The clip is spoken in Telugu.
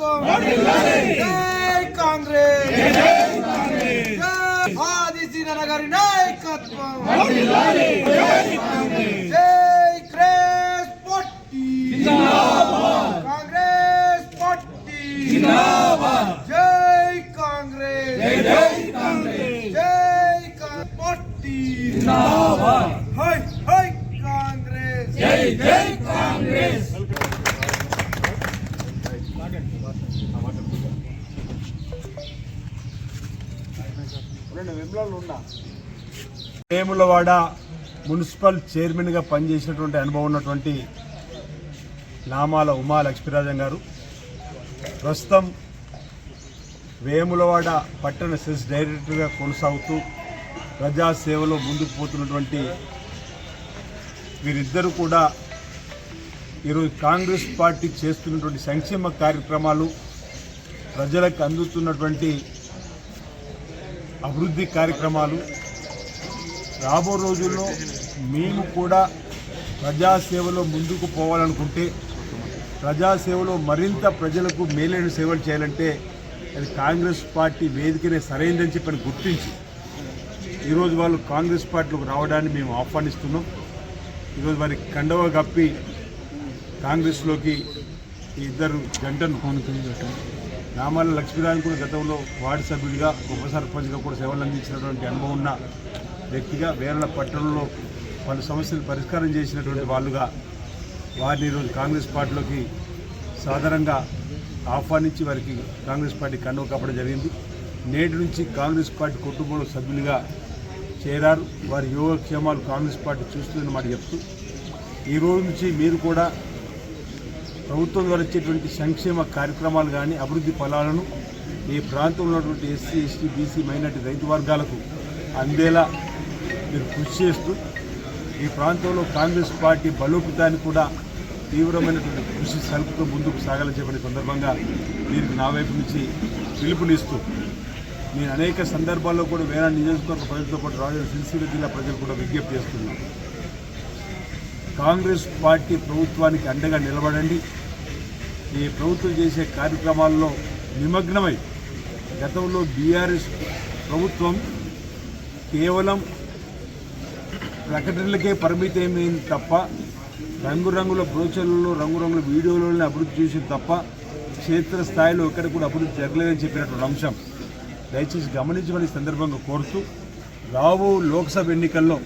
నాయకత్వం జై కాంగ్రెస్. జై ఆది గారి నాయకత్వం. జై క్రేస్ పొట్టి కాంగ్రెస్ పొట్టి జై కాంగ్రెస్. జై పొట్టి హై హై కాంగ్రెస్. వేములవాడ మున్సిపల్ చైర్మన్గా పనిచేసినటువంటి అనుభవం ఉన్నటువంటి నామాల ఉమా లక్ష్మీరాజన్ గారు. ప్రస్తుతం వేములవాడ పట్టణ సెస్ డైరెక్టర్గా కొనసాగుతూ ప్రజాసేవలో ముందుకు పోతున్నటువంటి వీరిద్దరూ కూడా ఈరోజు కాంగ్రెస్ పార్టీ చేస్తున్నటువంటి సంక్షేమ కార్యక్రమాలు ప్రజలకు అందుతున్నటువంటి అభివృద్ధి కార్యక్రమాలు. రాబో రోజుల్లో మేము కూడా ప్రజాసేవలో ముందుకు పోవాలనుకుంటే ప్రజాసేవలో మరింత ప్రజలకు మేలైన సేవలు చేయాలంటే అది కాంగ్రెస్ పార్టీ వేదికనే సరైందని చెప్పని గుర్తించి ఈరోజు వాళ్ళు కాంగ్రెస్ పార్టీలోకి రావడాన్ని మేము ఆహ్వానిస్తున్నాం. ఈరోజు వారికి కండవ కప్పి కాంగ్రెస్లోకి ఈ ఇద్దరు జంటను నామాల లక్ష్మీనారాయణ కూడా గతంలో వార్డు సభ్యుడిగా ఉప సర్పంచ్గా కూడా సేవలు అందించినటువంటి అనుభవం ఉన్న వ్యక్తిగా వేరల పట్టణంలో పలు సమస్యలు పరిష్కారం చేసినటువంటి వాళ్ళుగా వారిని ఈరోజు కాంగ్రెస్ పార్టీలోకి సాధారణంగా ఆహ్వానించి వారికి కాంగ్రెస్ పార్టీ కండువ కప్పడం జరిగింది. నేటి నుంచి కాంగ్రెస్ పార్టీ కుటుంబంలో సభ్యులుగా చేరారు. వారి యోగక్షేమాలు కాంగ్రెస్ పార్టీ చూస్తుందని మాట చెప్తూ ఈ రోజు నుంచి మీరు కూడా ప్రభుత్వం ద్వారా వచ్చేటువంటి సంక్షేమ కార్యక్రమాలు కానీ అభివృద్ధి ఫలాలను ఈ ప్రాంతంలో ఉన్నటువంటి ఎస్సీ ఎస్టీ బీసీ మైనార్టీ రైతు వర్గాలకు అందేలా మీరు కృషి చేస్తూ ఈ ప్రాంతంలో కాంగ్రెస్ పార్టీ బలోపేతానికి కూడా తీవ్రమైనటువంటి కృషి సలుపుతో ముందుకు సాగాలని చెప్పిన సందర్భంగా దీనికి నా వైపు నుంచి పిలుపునిస్తూ నేను అనేక సందర్భాల్లో కూడా వేరే నియోజకవర్గ ప్రజలతో పాటు రాజు సిరిసిల్ల జిల్లా ప్రజలు కూడా విజ్ఞప్తి చేస్తున్నాను కాంగ్రెస్ పార్టీ ప్రభుత్వానికి అండగా నిలబడండి. ఈ ప్రభుత్వం చేసే కార్యక్రమాల్లో నిమగ్నమై గతంలో బీఆర్ఎస్ ప్రభుత్వం కేవలం ప్రకటనలకే పరిమితమైంది తప్ప రంగురంగుల బ్రోచర్లలో రంగురంగుల వీడియోలలోనే అభివృద్ధి చేసింది తప్ప క్షేత్రస్థాయిలో ఎక్కడ కూడా అభివృద్ధి జరగలేదని చెప్పినటువంటి అంశం. దయచేసి గమనించమని సందర్భంగా కోరుతూ రాబో లోక్సభ ఎన్నికల్లో